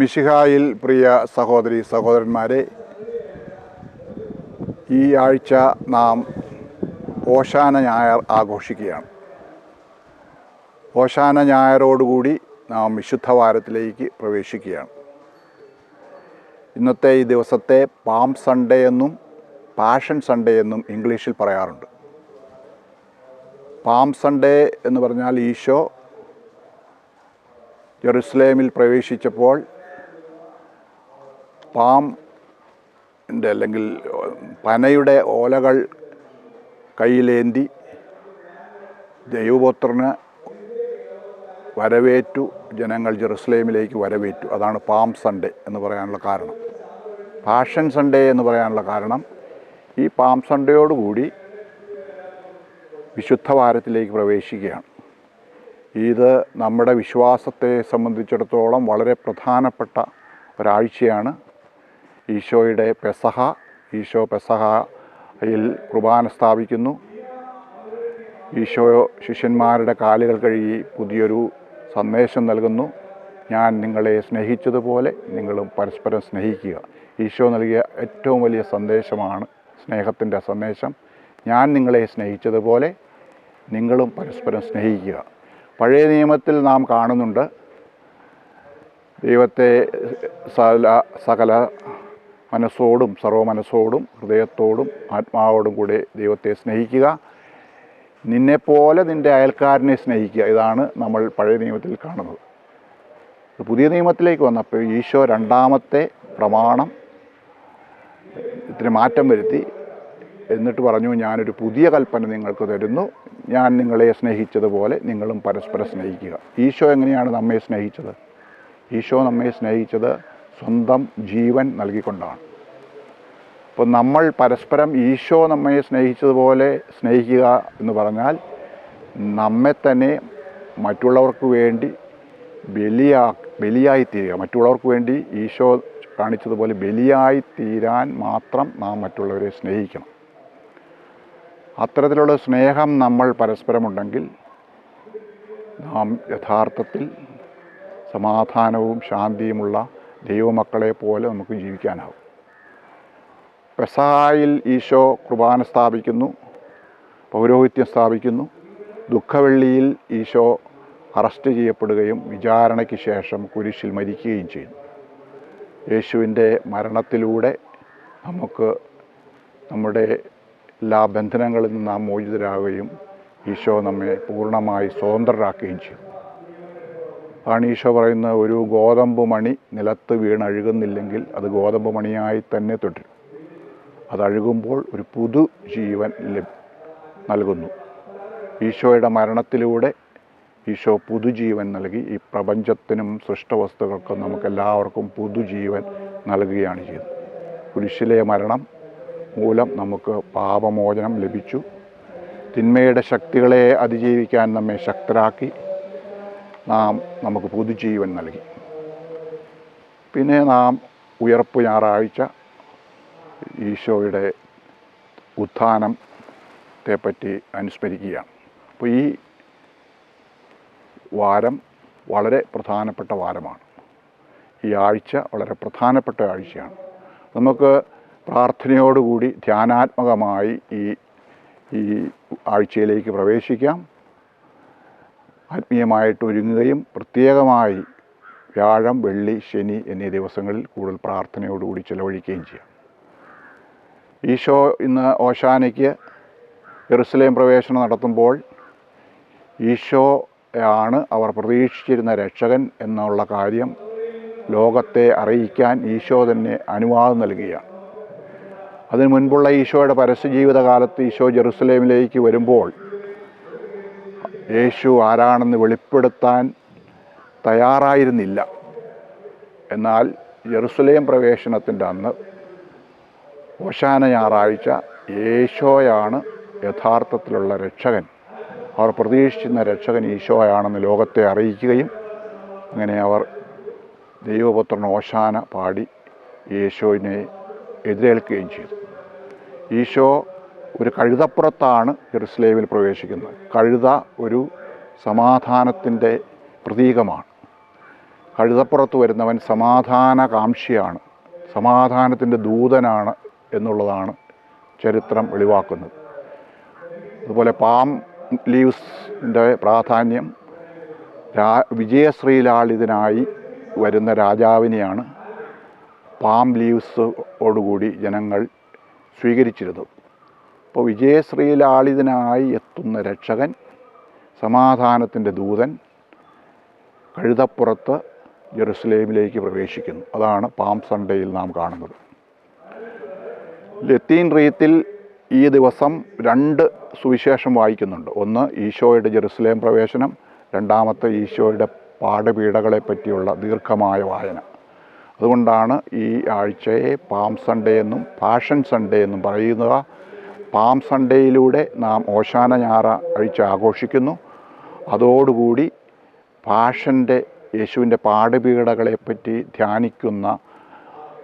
മിശിഹായിൽ പ്രിയ സഹോദരി സഹോദരന്മാരെ ഈ ആഴ്ച നാം ഓശാന ഞായർ ആഘോഷിക്കുകയാണ്. ഓശാന ഞായറോടുകൂടി നാം വിശുദ്ധ വാരത്തിലേക്ക് പ്രവേശിക്കുകയാണ്. ഇന്നത്തെ ഈ ദിവസത്തെ പാം സൺഡേ എന്നും പാഷൻ സൺഡേ എന്നും ഇംഗ്ലീഷിൽ പറയാറുണ്ട്. പാം സൺഡേ എന്ന് പറഞ്ഞാൽ ഈശോ ജെറുസലേമിൽ പ്രവേശിച്ചപ്പോൾ പാം അല്ലെങ്കിൽ പനയുടെ ഓലകൾ കയ്യിലേന്തി ദൈവപുത്രന് വരവേറ്റു ജനങ്ങൾ ജെറുസലേമിലേക്ക് വരവേറ്റു. അതാണ് പാം സൺഡേ എന്ന് പറയാനുള്ള കാരണം. പാഷൻ സൺഡേ എന്ന് പറയാനുള്ള കാരണം ഈ പാം സൺഡേയോടുകൂടി വിശുദ്ധ വാരത്തിലേക്ക് പ്രവേശിക്കുകയാണ്. ഇത് നമ്മുടെ വിശ്വാസത്തെ സംബന്ധിച്ചിടത്തോളം വളരെ പ്രധാനപ്പെട്ട ഒരാഴ്ചയാണ്. ഈശോയുടെ പെസഹ ഈശോ പെസഹയിൽ കുർബാന സ്ഥാപിക്കുന്നു. ഈശോ ശിഷ്യന്മാരുടെ കാലുകൾ കഴുകി പുതിയൊരു സന്ദേശം നൽകുന്നു. ഞാൻ നിങ്ങളെ സ്നേഹിച്ചതുപോലെ നിങ്ങളും പരസ്പരം സ്നേഹിക്കുക. ഈശോ നൽകിയ ഏറ്റവും വലിയ സന്ദേശമാണ് സ്നേഹത്തിന്റെ സന്ദേശം. ഞാൻ നിങ്ങളെ സ്നേഹിച്ചതുപോലെ നിങ്ങളും പരസ്പരം സ്നേഹിക്കുക. പഴയ നിയമത്തിൽ നാം കാണുന്നുണ്ട്. ദൈവത്തെ സകല സകല മനസ്സോടും സർവ മനസ്സോടും ഹൃദയത്തോടും ആത്മാവോടും കൂടെ ദൈവത്തെ സ്നേഹിക്കുക. നിന്നെപ്പോലെ നിന്റെ അയൽക്കാരനെ സ്നേഹിക്കുക. ഇതാണ് നമ്മൾ പഴയ നിയമത്തിൽ കാണുന്നത്. പുതിയ നിയമത്തിലേക്ക് വന്നപ്പോൾ ഈശോ രണ്ടാമത്തെ പ്രമാണം ഇത്തിരി മാറ്റം വരുത്തി എന്നിട്ട് പറഞ്ഞു ഞാനൊരു പുതിയ കൽപ്പന നിങ്ങൾക്ക് തരുന്നു. ഞാൻ നിങ്ങളെ സ്നേഹിച്ചതുപോലെ നിങ്ങളും പരസ്പരം സ്നേഹിക്കുക. ഈശോ എങ്ങനെയാണ് നമ്മെ സ്നേഹിച്ചത്? ഈശോ നമ്മെ സ്നേഹിച്ചത് സ്വന്തം ജീവൻ നൽകിക്കൊണ്ടാണ്. അപ്പോൾ നമ്മൾ പരസ്പരം ഈശോ നമ്മെ സ്നേഹിച്ചതുപോലെ സ്നേഹിക്കുക എന്ന് പറഞ്ഞാൽ നമ്മെ തന്നെ മറ്റുള്ളവർക്ക് വേണ്ടി ബലിയാ ബലിയായി തീരുക മറ്റുള്ളവർക്ക് വേണ്ടി ഈശോ കാണിച്ചതുപോലെ ബലിയായി തീരാൻ മാത്രം നാം മറ്റുള്ളവരെ സ്നേഹിക്കണം. അത്തരത്തിലുള്ള സ്നേഹം നമ്മൾ പരസ്പരമുണ്ടെങ്കിൽ നാം യഥാർത്ഥത്തിൽ സമാധാനവും ശാന്തിയുമുള്ള ദൈവമക്കളെ പോലെ നമുക്ക് ജീവിക്കാനാവും. പെസഹായിൽ ഈശോ കുർബാന സ്ഥാപിക്കുന്നു പൗരോഹിത്യം സ്ഥാപിക്കുന്നു. ദുഃഖവെള്ളിയിൽ ഈശോ അറസ്റ്റ് ചെയ്യപ്പെടുകയും വിചാരണയ്ക്ക് ശേഷം കുരിശിൽ മരിക്കുകയും ചെയ്യുന്നു. യേശുവിന്റെ മരണത്തിലൂടെ നമുക്ക് നമ്മുടെ എല്ലാ ബന്ധനങ്ങളിൽ നിന്ന് നാം മോചിതരാകുകയും ഈശോ നമ്മെ പൂർണമായി സ്വതന്ത്രരാക്കുകയും ചെയ്യും. ആണ് ഈശോ പറയുന്ന ഒരു ഗോതമ്പ് മണി നിലത്ത് വീണഴുകുന്നില്ലെങ്കിൽ അത് ഗോതമ്പ് മണിയായി തന്നെ തുടരും അതഴുകുമ്പോൾ ഒരു പുതു ജീവൻ നൽകുന്നു. ഈശോയുടെ മരണത്തിലൂടെ ഈശോ പുതുജീവൻ നൽകി. ഈ പ്രപഞ്ചത്തിനും സൃഷ്ടവസ്തുക്കൾക്കും നമുക്കെല്ലാവർക്കും പുതുജീവൻ നൽകുകയാണ് ചെയ്തത്. കുരിശിലെ മരണം മൂലം നമുക്ക് പാപമോചനം ലഭിച്ചു. തിന്മയുടെ ശക്തികളെ അതിജീവിക്കാൻ നമ്മെ ശക്തരാക്കി. നാം നമുക്ക് പൊതുജീവൻ നൽകി. പിന്നെ നാം ഉയർപ്പ് ഞായറാഴ്ച ഈശോയുടെ ഉത്ഥാനത്തെ പറ്റി അനുസ്മരിക്കുകയാണ്. അപ്പോൾ ഈ വാരം വളരെ പ്രധാനപ്പെട്ട വാരമാണ്. ഈ ആഴ്ച വളരെ പ്രധാനപ്പെട്ട ആഴ്ചയാണ്. നമുക്ക് പ്രാർത്ഥനയോടുകൂടി ധ്യാനാത്മകമായി ഈ ഈ ആഴ്ചയിലേക്ക് പ്രവേശിക്കാം. ആത്മീയമായിട്ട് ഒരുങ്ങുകയും പ്രത്യേകമായി വ്യാഴം വെള്ളി ശനി എന്നീ ദിവസങ്ങളിൽ കൂടുതൽ പ്രാർത്ഥനയോടുകൂടി ചെലവഴിക്കുകയും ചെയ്യാം. ഈശോ ഇന്ന് ഓശാനയ്ക്ക് എറുസലേം പ്രവേശനം നടത്തുമ്പോൾ ഈശോ ആണ് അവർ പ്രതീക്ഷിച്ചിരുന്ന രക്ഷകൻ എന്നുള്ള കാര്യം ലോകത്തെ അറിയിക്കാൻ ഈശോ തന്നെ അനുവാദം നൽകുകയാണ്. അതിനു മുൻപുള്ള ഈശോയുടെ പരസ്യജീവിതകാലത്ത് ഈശോ ജെറുസലേമിലേക്ക് വരുമ്പോൾ യേശു ആരാണെന്ന് വെളിപ്പെടുത്താൻ തയ്യാറായിരുന്നില്ല. എന്നാൽ ജെറുസലേം പ്രവേശനത്തിന്റെ അന്ന് ഓശാന ഞായറാഴ്ച യേശോയാണ് യഥാർത്ഥത്തിലുള്ള രക്ഷകൻ. അവർ പ്രതീക്ഷിക്കുന്ന രക്ഷകൻ ഈശോയാണെന്ന് ലോകത്തെ അറിയിക്കുകയും അങ്ങനെ അവർ ദൈവപുത്രൻ ഓശാന പാടി യേശോവിനെ എതിരേൽക്കുകയും ചെയ്തു. ഈശോ ഒരു കഴുതപ്പുറത്താണ് ജെറുസലേമിൽ പ്രവേശിക്കുന്നത്. കഴുത ഒരു സമാധാനത്തിന്റെ പ്രതീകമാണ്. കഴുതപ്പുറത്ത് വരുന്നവൻ സമാധാന കാംക്ഷിയാണ് സമാധാനത്തിന്റെ ദൂതനാണ് എന്നുള്ളതാണ് ചരിത്രം വെളിവാക്കുന്നത്. അതുപോലെ പാം ലീവ്സിന്റെ പ്രാധാന്യം രാ വിജയശ്രീലാളിതനായി വരുന്ന രാജാവിനെയാണ് പാം ലീവ്സോടുകൂടി ജനങ്ങൾ സ്വീകരിച്ചിരുന്നത്. അപ്പോൾ വിജയശ്രീലാളിതനായി എത്തുന്ന രക്ഷകൻ സമാധാനത്തിന്റെ ദൂതൻ കഴുതപ്പുറത്ത് ജെറുസലേമിലേക്ക് പ്രവേശിക്കുന്നു. അതാണ് പാം സൺഡേയിൽ നാം കാണുന്നത്. ലത്തീൻ റീത്തിൽ ഈ ദിവസം രണ്ട് സുവിശേഷം വായിക്കുന്നുണ്ട്. ഒന്ന് ഈശോയുടെ ജെറുസലേം പ്രവേശനം. രണ്ടാമത്തെ ഈശോയുടെ പാഠപീഠകളെ പറ്റിയുള്ള ദീർഘമായ വായന. അതുകൊണ്ടാണ് ഈ ആഴ്ചയെ പാം സൺഡേ എന്നും പാഷൻ സൺഡേ എന്നും പറയുന്നത്. പാം സൺഡേയിലൂടെ നാം ഓശാന ഞായറാഴ്ച ആഘോഷിക്കുന്നു. അതോടുകൂടി പാഷന്റെ യേശുവിന്റെ പാടുപീടകളെപ്പറ്റി ധ്യാനിക്കുന്ന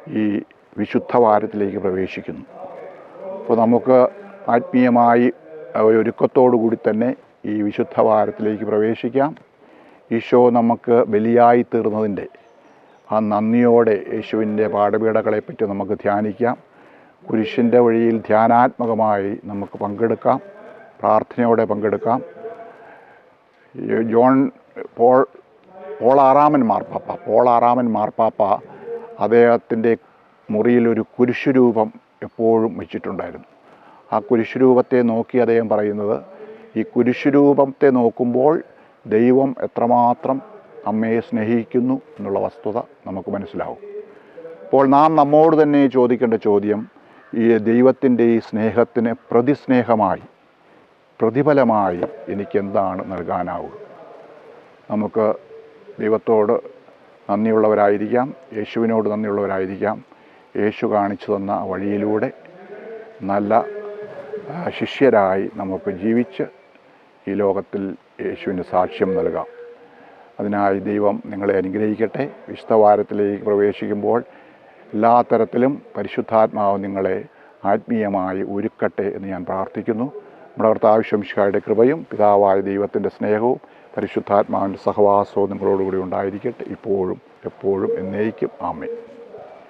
ഈ വിശുദ്ധ വാരത്തിലേക്ക് പ്രവേശിക്കുന്നു. അപ്പോൾ നമുക്ക് ആത്മീയമായി ഒരു ഒരുക്കത്തോടു കൂടി തന്നെ ഈ വിശുദ്ധ വാരത്തിലേക്ക് പ്രവേശിക്കാം. ഈശോ നമുക്ക് ബലിയായി തീർന്നതിന്റെ ആ നന്ദിയോടെ യേശുവിന്റെ പാഠപീഠകളെപ്പറ്റി നമുക്ക് ധ്യാനിക്കാം. കുരിശിന്റെ വഴിയിൽ ധ്യാനാത്മകമായി നമുക്ക് പങ്കെടുക്കാം. പ്രാർത്ഥനയോടെ പങ്കെടുക്കാം. ജോൺ പോൾ പോൾ ആറാമൻ മാർപ്പാപ്പ പോൾ ആറാമൻ മാർപ്പാപ്പ അദ്ദേഹത്തിന്റെ മുറിയിൽ ഒരു കുരിശുരൂപം എപ്പോഴും വെച്ചിട്ടുണ്ടായിരുന്നു. ആ കുരിശുരൂപത്തെ നോക്കി അദ്ദേഹം പറയുന്നത് ഈ കുരിശുരൂപത്തെ നോക്കുമ്പോൾ ദൈവം എത്രമാത്രം അമ്മയെ സ്നേഹിക്കുന്നു എന്നുള്ള വസ്തുത നമുക്ക് മനസ്സിലാവും. അപ്പോൾ നാം നമ്മോട് തന്നെ ചോദിക്കേണ്ട ചോദ്യം ഈ ദൈവത്തിന്റെ ഈ സ്നേഹത്തിന് പ്രതിസ്നേഹമായി പ്രതിഫലമായി എനിക്കെന്താണ് നൽകാനാവുക നമുക്ക് ദൈവത്തോട് നന്ദിയുള്ളവരായിരിക്കാം യേശുവിനോട് നന്ദിയുള്ളവരായിരിക്കാം. യേശു കാണിച്ചു തന്ന വഴിയിലൂടെ നല്ല ശിഷ്യരായി നമുക്ക് ജീവിച്ച് ഈ ലോകത്തിൽ യേശുവിന് സാക്ഷ്യം നൽകാം. അതിനായി ദൈവം നിങ്ങളെ അനുഗ്രഹിക്കട്ടെ. വിശുദ്ധവാരത്തിലേക്ക് പ്രവേശിക്കുമ്പോൾ എല്ലാ തരത്തിലും പരിശുദ്ധാത്മാവ് നിങ്ങളെ ആത്മീയമായി ഒരുക്കട്ടെ എന്ന് ഞാൻ പ്രാർത്ഥിക്കുന്നു. നമ്മുടെ ഭർത്താവിശ്വംശിക്കാരുടെ കൃപയും പിതാവായ ദൈവത്തിന്റെ സ്നേഹവും പരിശുദ്ധാത്മാവിന്റെ സഹവാസവും നിങ്ങളോടുകൂടി ഉണ്ടായിരിക്കട്ടെ. ഇപ്പോഴും എപ്പോഴും എന്നേക്കും. ആമേ